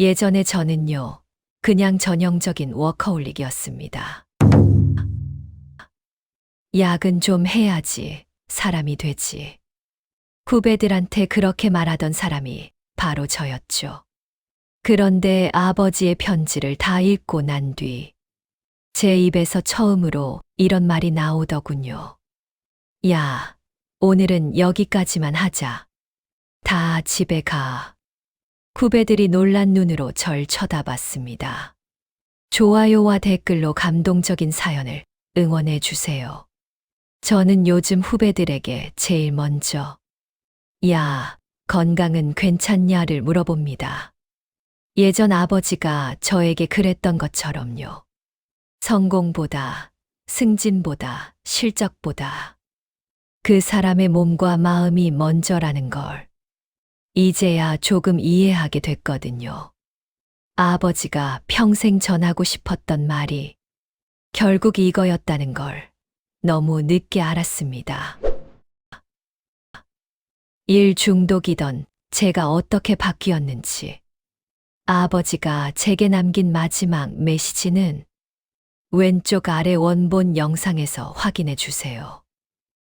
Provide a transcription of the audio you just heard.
예전에 저는요, 그냥 전형적인 워커홀릭이었습니다. 야근 좀 해야지 사람이 되지. 후배들한테 그렇게 말하던 사람이 바로 저였죠. 그런데 아버지의 편지를 다 읽고 난 뒤, 제 입에서 처음으로 이런 말이 나오더군요. 야, 오늘은 여기까지만 하자. 다 집에 가. 후배들이 놀란 눈으로 절 쳐다봤습니다. 좋아요와 댓글로 감동적인 사연을 응원해 주세요. 저는 요즘 후배들에게 제일 먼저, 야, 건강은 괜찮냐를 물어봅니다. 예전 아버지가 저에게 그랬던 것처럼요. 성공보다, 승진보다, 실적보다, 그 사람의 몸과 마음이 먼저라는 걸, 이제야 조금 이해하게 됐거든요. 아버지가 평생 전하고 싶었던 말이 결국 이거였다는 걸 너무 늦게 알았습니다. 일 중독이던 제가 어떻게 바뀌었는지 아버지가 제게 남긴 마지막 메시지는 왼쪽 아래 원본 영상에서 확인해 주세요.